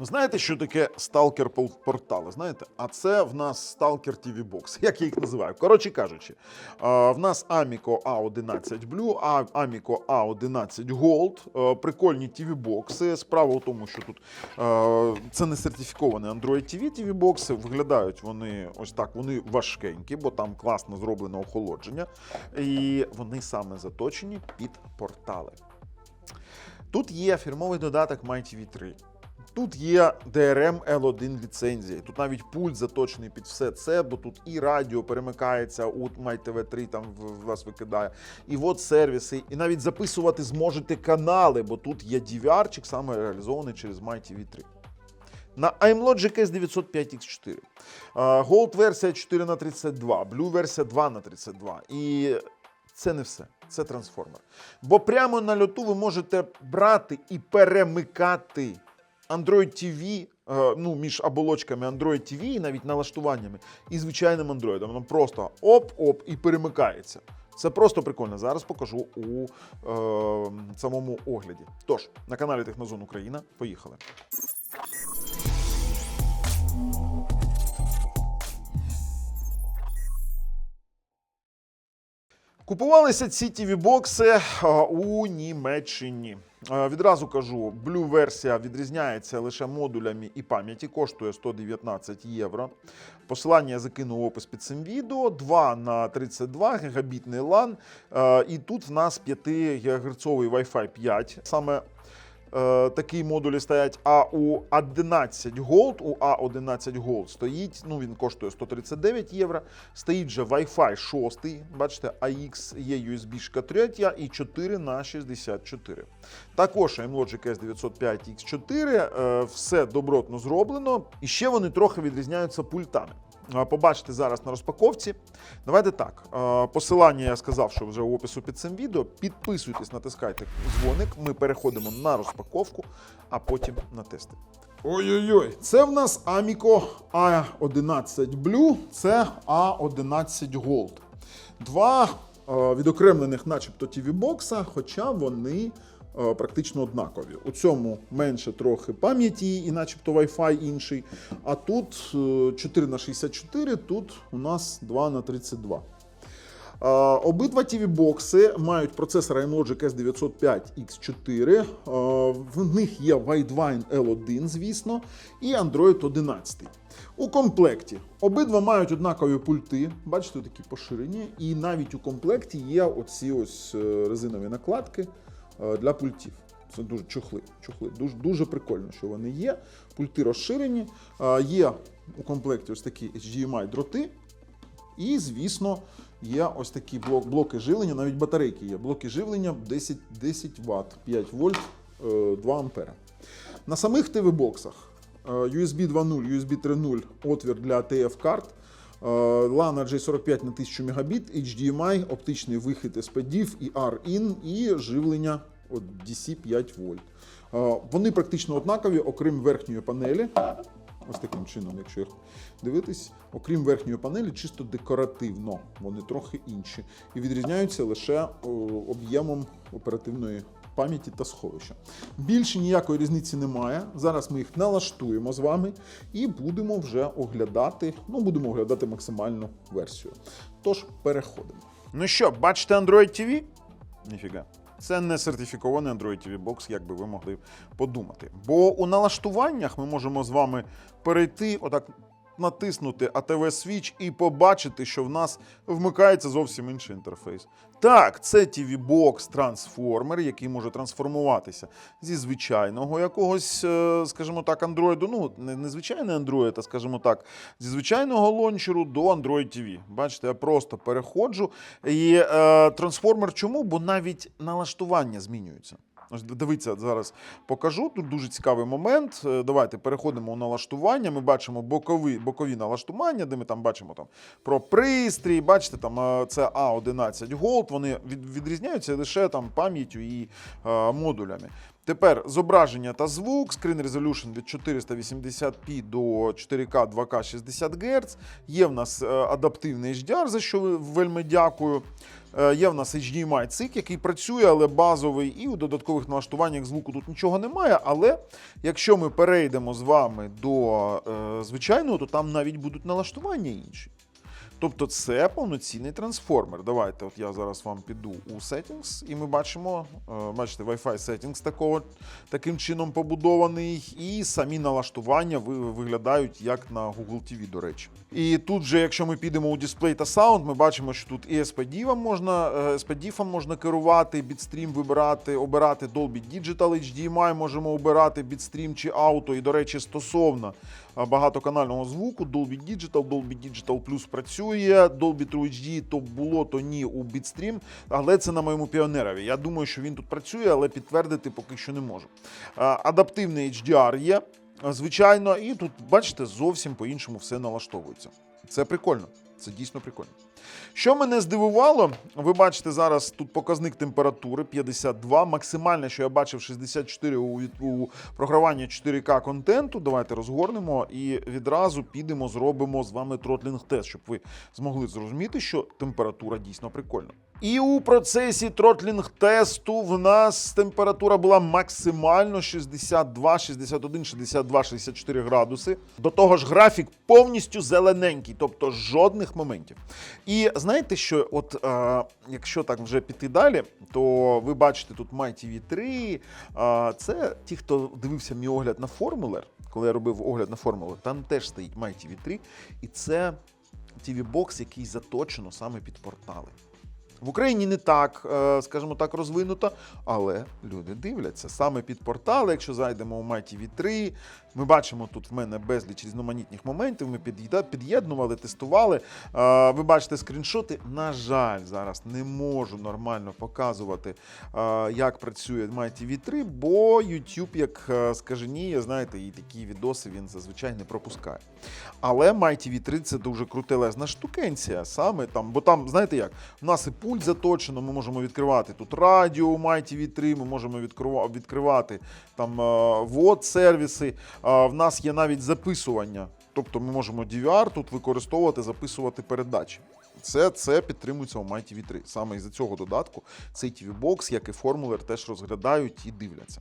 Знаєте, що таке сталкер портали? Знаєте? А це в нас сталкер TV Box, як я їх називаю. Коротше кажучи, в нас Amico A11 Blue, Amico A11 Gold, прикольні TV бокси. Справа в тому, що тут е, це не сертифіковані Android TV TV бокси. Виглядають вони ось так, вони важкенькі, бо там класно зроблено охолодження. І вони саме заточені під портали. Тут є фірмовий додаток MyTV3. Тут є DRM L1 ліцензія. Тут навіть пульт заточений під все це, бо тут і радіо перемикається, у MyTV3 там в- в вас викидає, і от сервіси, і навіть записувати зможете канали, бо тут є DVR-чик саме реалізований через MyTV3. На iMlogic S905X4. Е, Gold версія 4 на 32 Blue версія 2 на 32 І це не все. Це трансформер. Бо прямо на льоту ви можете брати і перемикати Android TV, е, ну, між оболочками Android TV і навіть налаштуваннями і звичайним Android. Воно просто оп-оп і перемикається. Це просто прикольно. Зараз покажу у е, самому огляді. Тож, на каналі Технозон Україна. Поїхали. Купувалися ці tv бокси у Німеччині. Е, Відразу кажу, Blue версія відрізняється лише модулями і пам'яті, коштує 119 євро. Посилання я закину в опис під цим відео. 2 на 32 гігабітний LAN. Е, І тут в нас 5 ГГц Wi-Fi 5. Саме е, такі модулі стоять. А у 11 Gold, у A11 Gold стоїть, ну він коштує 139 євро. Стоїть же Wi-Fi 6, бачите, AX, є USB 3 і 4 на 64. Також AMLogic S905 X4, е, все добротно зроблено. І ще вони трохи відрізняються пультами. Е, Побачите зараз на розпаковці. Давайте так. е, Посилання я сказав, що вже в опису під цим відео. Підписуйтесь, натискайте дзвоник. Ми переходимо на розпаковку, а потім на тести. Ой-ой-ой, це в нас Amico A11 Blue, це A11 Gold. Два е, відокремлених, начебто, tv бокса хоча вони практично однакові. У цьому менше трохи пам'яті, і начебто Wi-Fi інший. А тут е, 4 на 64, тут у нас 2 на 32. Е, Обидва tv бокси мають процесор iMlogic S905X4. Е, В них є Widevine L1, звісно, і Android 11. У комплекті обидва мають однакові пульти, бачите, такі поширені, і навіть у комплекті є оці ось е, резинові накладки е, для пультів. Це дуже чохли. чохли. Дуже, дуже прикольно, що вони є. Пульти розширені. Е, Є у комплекті ось такі HDMI дроти. І, звісно, є ось такі блок, блоки живлення, навіть батарейки є. Блоки живлення 10, 10 Вт, 5 вольт, е, 2 ампера. На самих TV-боксах е, USB 2.0, USB 3.0 отвір для TF-карт, е, LAN RJ45 на 1000 Мбіт, HDMI, оптичний вихід SPDIF і R-IN і живлення DC 5 вольт. Е, Вони практично однакові, окрім верхньої панелі. Ось таким чином, якщо їх дивитись, окрім верхньої панелі, чисто декоративно, вони трохи інші. І відрізняються лише об'ємом оперативної пам'яті та сховища. Більше ніякої різниці немає. Зараз ми їх налаштуємо з вами і будемо вже оглядати. Ну, будемо оглядати максимальну версію. Тож переходимо. Ну що, бачите Android TV? Ніфіга. Це не сертифікований Android TV Box, як би ви могли подумати. Бо у налаштуваннях ми можемо з вами перейти, отак натиснути ATV Switch і побачити, що в нас вмикається зовсім інший інтерфейс. Так, це TV Box трансформер, який може трансформуватися зі звичайного якогось, е, скажімо так, Android, ну не, звичайний Android, а скажімо так, зі звичайного лончеру до Android TV. Бачите, я просто переходжу. І е, трансформер чому? Бо навіть налаштування змінюються. Дивіться, зараз покажу. Тут дуже цікавий момент. Е, Давайте переходимо у налаштування. Ми бачимо бокові, бокові налаштування, де ми там бачимо там про пристрій. Бачите, там е, це A11 Gold. Вони від, відрізняються лише там пам'яттю і е, модулями. Тепер зображення та звук, Screen Resolution від 480p до 4K 2K 60 Гц. Є в нас е, адаптивний HDR, за що вельми дякую. Е, Є в нас HDMI цик, який працює, але базовий, і у додаткових налаштуваннях звуку тут нічого немає. Але якщо ми перейдемо з вами до е, звичайного, то там навіть будуть налаштування інші. Тобто це повноцінний трансформер. Давайте, от я зараз вам піду у Settings, і ми бачимо, е, бачите, Wi-Fi Settings такого, таким чином побудований, і самі налаштування ви- виглядають як на Google TV, до речі. І тут же, якщо ми підемо у дисплей та саунд, ми бачимо, що тут і SPD можна, е, SPD можна керувати, бітстрім вибирати, обирати Dolby Digital, HDMI можемо обирати бітстрім чи ауто. І, до речі, стосовно багатоканального звуку, Dolby Digital, Dolby Digital Plus працює, Dolby True HD то було, то ні у Bitstream, але це на моєму піонерові. Я думаю, що він тут працює, але підтвердити поки що не можу. Адаптивний HDR є, звичайно, і тут, бачите, зовсім по-іншому все налаштовується. Це прикольно. Це дійсно прикольно. Що мене здивувало, ви бачите зараз тут показник температури 52, максимальне, що я бачив, 64 у, у програванні 4К контенту. Давайте розгорнемо і відразу підемо, зробимо з вами тротлінг тест, щоб ви змогли зрозуміти, що температура дійсно прикольна. І у процесі тротлінг тесту в нас температура була максимально 62, 61, 62, 64 градуси. До того ж, графік повністю зелененький, тобто жодних моментів. І знаєте, що от е, якщо так вже піти далі, то ви бачите тут MyTV 3. Е, це ті, хто дивився мій огляд на формулер, коли я робив огляд на формулер, там теж стоїть MyTV 3, і це TV-бокс, який заточено саме під портали. В Україні не так, е, скажімо так, розвинуто, але люди дивляться саме під портали. Якщо зайдемо у MyTV 3, ми бачимо тут в мене безліч різноманітних моментів. Ми під'єднували, тестували. Е, Ви бачите скріншоти. На жаль, зараз не можу нормально показувати, е, як працює MyTV 3, бо YouTube, як скаженіє, знаєте, і такі відоси він зазвичай не пропускає. Але MyTV 3 це дуже крутелезна штукенція. Саме там, бо там, знаєте як, у нас і пульт заточено, ми можемо відкривати тут радіо у MyTV 3, ми можемо відкривати там е, вод сервіси. В нас є навіть записування. Тобто ми можемо DVR тут використовувати, записувати передачі. Це, це підтримується у MyTV 3. Саме із-за цього додатку цей TV-бокс, як і формулер, теж розглядають і дивляться.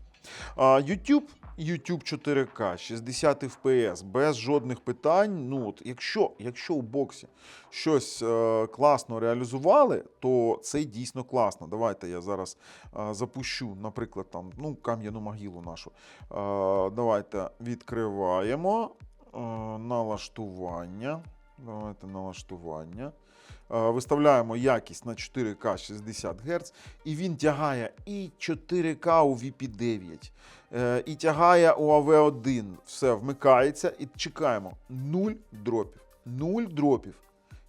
YouTube, YouTube 4K, 60 FPS, без жодних питань. Ну, от, якщо, якщо у боксі щось е, класно реалізували, то це дійсно класно. Давайте я зараз е, запущу, наприклад, там, ну, кам'яну могилу нашу. Е, давайте відкриваємо е, налаштування. Давайте налаштування. Е, Виставляємо якість на 4К 60 Гц, і він тягає і 4К у VP9, е, і тягає у AV1. Все вмикається і чекаємо. Нуль дропів. Нуль дропів.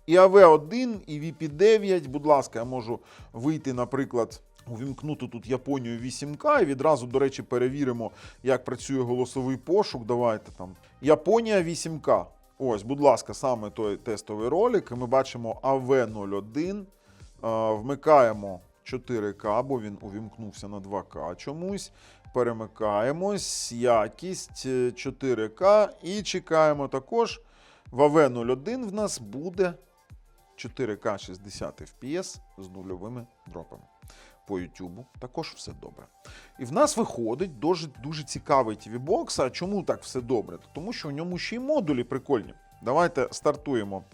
І AV1, і VP9, будь ласка, я можу вийти, наприклад, увімкнути тут Японію 8К, і відразу, до речі, перевіримо, як працює голосовий пошук. Давайте там. Японія 8К. Ось, будь ласка, саме той тестовий ролик. Ми бачимо AV01. Е, Вмикаємо 4К, бо він увімкнувся на 2К чомусь. Перемикаємось, якість е, 4К і чекаємо також. В AV01 в нас буде 4К 60 FPS з нульовими дропами. По YouTube також все добре. І в нас виходить дуже, дуже цікавий TV-бокс. А чому так все добре? Тому що в ньому ще й модулі прикольні. Давайте стартуємо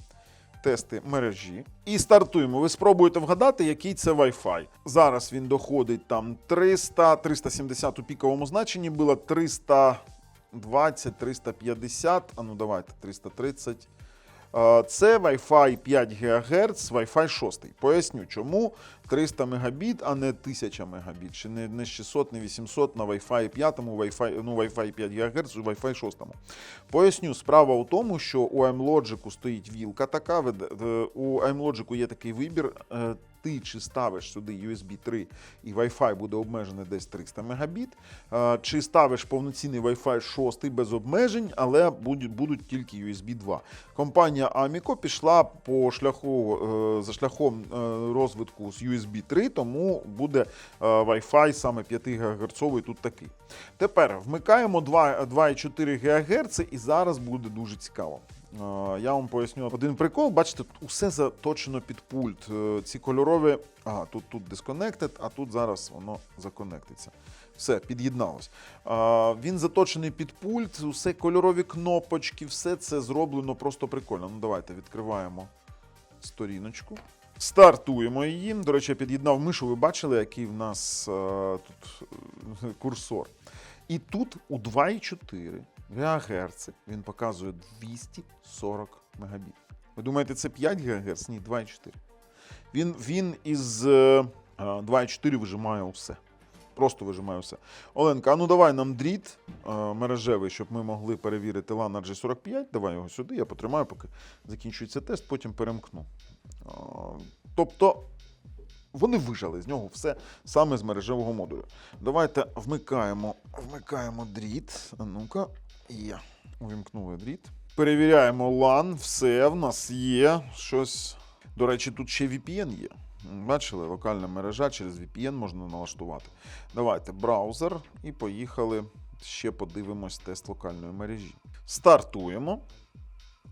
тести мережі. І стартуємо. Ви спробуєте вгадати, який це Wi-Fi. Зараз він доходить там 300, 370 у піковому значенні було 320, 350, а ну давайте 330. Е, Це Wi-Fi 5 ГГц, Wi-Fi 6. Поясню, чому 300 Мбіт, а не 1000 Мбіт, чи не, не 600, не 800 на Wi-Fi 5, Wi-Fi, ну, Wi-Fi 5 ГГц, Wi-Fi 6. Поясню, справа у тому, що у iMlogic стоїть вілка така. у M-Logic є такий вибір. Ти чи ставиш сюди USB 3 і Wi-Fi буде обмежений десь 300 Мбіт, е, чи ставиш повноцінний Wi-Fi 6 без обмежень, але будуть, тільки USB 2. Компанія Amico пішла по шляху е, за шляхом е, розвитку з USB 3, тому буде Wi-Fi саме 5 ГГц тут такий. Тепер вмикаємо 2,4 ГГц, і зараз буде дуже цікаво. Я вам поясню один прикол. Бачите, тут усе заточено під пульт. Е, Ці кольорові. Ага, тут тут disconnected, а тут зараз воно законектиться. Все, під'єдналось. А, він заточений під пульт, усе кольорові кнопочки, все це зроблено просто прикольно. Ну, давайте відкриваємо сторіночку. Стартуємо її. До речі, я під'єднав мишу. Ви бачили, який в нас е, тут е, курсор. І тут у 2,4 ГГц він показує 240 Мбіт. Ви думаєте, це 5 ГГц? Ні, 2,4. Він, він із е, е, 2,4 вижимає усе. Просто вижимає все. Оленка, а ну давай нам дріт е, мережевий, щоб ми могли перевірити LAN RG45. Давай його сюди, я потримаю, поки закінчується тест, потім перемкну. Е, тобто вони вижали з нього все саме з мережевого модулю. Давайте вмикаємо, вмикаємо дріт. Ну-ка, є. Увімкнули дріт. Перевіряємо LAN, все в нас є щось. До речі, тут ще VPN є. Бачили, локальна мережа через VPN можна налаштувати. Давайте браузер і поїхали. Ще подивимось тест локальної мережі. Стартуємо.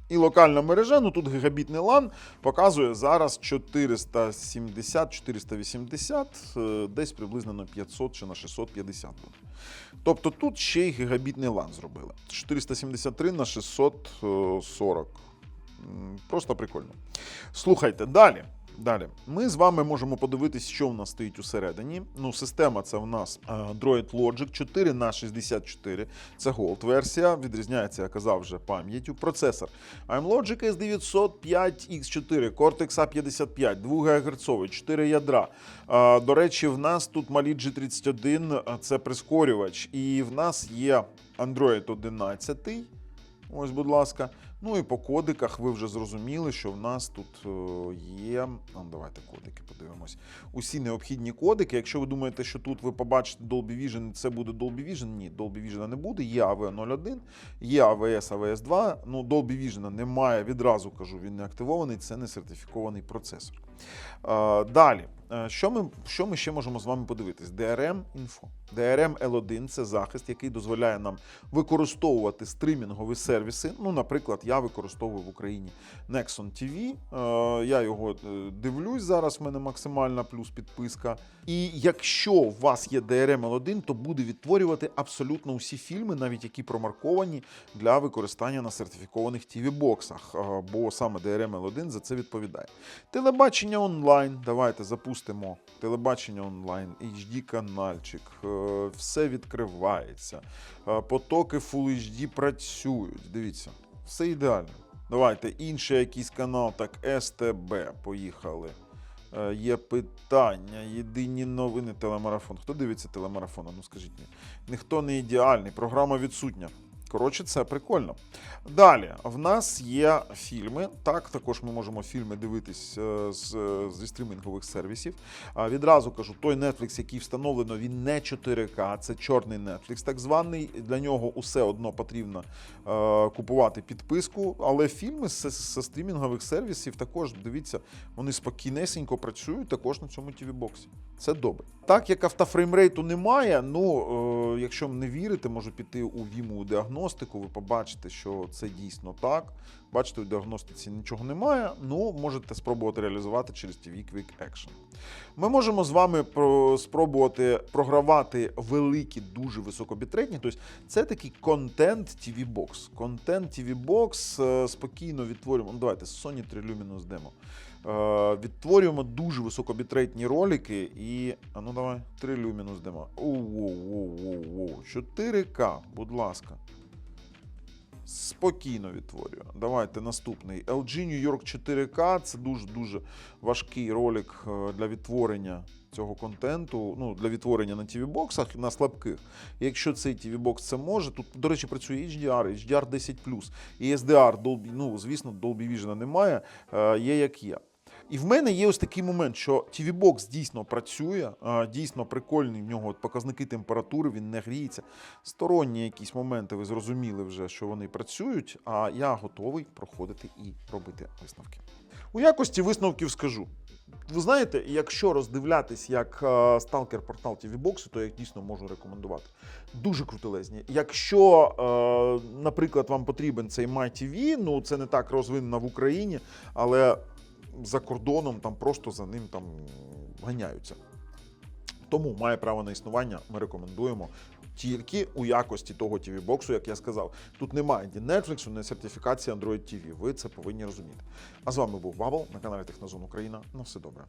І локальна мережа, ну тут гігабітний LAN, показує зараз 470-480, е, десь приблизно на 500 чи на 650 буде. Тобто тут ще й гігабітний лан зробили. 473 на 640. Просто прикольно. Слухайте, далі. Далі. Ми з вами можемо подивитись, що в нас стоїть усередині. Ну, система це в нас е, Droid Logic 4 на 64. Це Gold версія. Відрізняється, я казав вже пам'яттю. Процесор AMLogic S905X4, Cortex A55, 2 ГГц, 4 ядра. Е, До речі, в нас тут малі G31, е, це прискорювач, і в нас є Android 11. Ось, будь ласка. Ну і по кодиках ви вже зрозуміли, що в нас тут е, є. Ну, давайте кодики подивимось. Усі необхідні кодики. Якщо ви думаєте, що тут ви побачите Dolby Vision, це буде Dolby Vision, ні, Dolby Vision не буде. Є AV01, є AVS, AVS 2. Ну, Dolby Vision немає, відразу кажу, він не активований, це не сертифікований процесор. Е, Далі, що ми, що ми ще можемо з вами подивитись? DRM Info. DRM L1 це захист, який дозволяє нам використовувати стрімінгові сервіси. Ну, наприклад, я використовую в Україні Nexon TV. Е, Я його е, дивлюсь зараз. в мене максимальна плюс підписка. І якщо у вас є DRM L1, то буде відтворювати абсолютно усі фільми, навіть які промарковані для використання на сертифікованих tv боксах Е, бо саме DRM L1 за це відповідає. Телебачення онлайн. Давайте запустимо телебачення онлайн, HD канальчик, е, все відкривається. Е, Потоки Full HD працюють. Дивіться, все ідеально. Давайте інший якийсь канал, так СТБ. Поїхали. Е, Є питання, єдині новини, телемарафон. Хто дивиться телемарафон? Ну скажіть мені. Ніхто не ідеальний, програма відсутня. Коротше, це прикольно. Далі, в нас є фільми. Так, також ми можемо фільми дивитись е, з, зі стрімінгових сервісів. Відразу кажу, той Netflix, який встановлено, він не 4К, це чорний Netflix, так званий. Для нього усе одно потрібно е, купувати підписку. Але фільми з, стрімінгових сервісів також дивіться, вони спокійнесенько працюють також на цьому tv боксі Це добре. Так як автофреймрейту немає, ну е, якщо не вірите, можу піти у Віму діагностику, ви побачите, що це дійсно так. Бачите, у діагностиці нічого немає. Ну, можете спробувати реалізувати через TV Quick Action. Ми можемо з вами спробувати програвати великі, дуже високобітретні. Тобто це такий контент TV Box. Контент TV Box е, спокійно відтворюємо. Ну, давайте Sony 3 Luminous Demo. Е, відтворюємо дуже високобітретні ролики і. А ну давай, 3 Luminous Demo. Оу-оу-оу-оу-оу. 4К, будь ласка. Спокійно відтворюю. Давайте наступний. LG New York 4K. Це дуже-дуже важкий ролик е, для відтворення цього контенту. Ну, для відтворення на tv боксах на слабких. Якщо цей tv бокс це може, тут, до речі, працює HDR, HDR 10 і SDR, Dolby, ну, звісно, Dolby Vision немає, е, є як є. І в мене є ось такий момент, що TV Box дійсно працює, дійсно прикольний. В нього показники температури, він не гріється. Сторонні якісь моменти, ви зрозуміли вже, що вони працюють. А я готовий проходити і робити висновки. У якості висновків скажу. Ви знаєте, якщо роздивлятись як сталкер портал TV Box, то я їх дійсно можу рекомендувати. Дуже крутелезні. Якщо, наприклад, вам потрібен цей MyTV, ну це не так розвинено в Україні, але за кордоном там просто за ним там ганяються. Тому має право на існування. Ми рекомендуємо тільки у якості того tv боксу, як я сказав. Тут немає ні Netflix, ні сертифікації Android TV. Ви це повинні розуміти. А з вами був Бабл на каналі Технозон Україна. На все добре.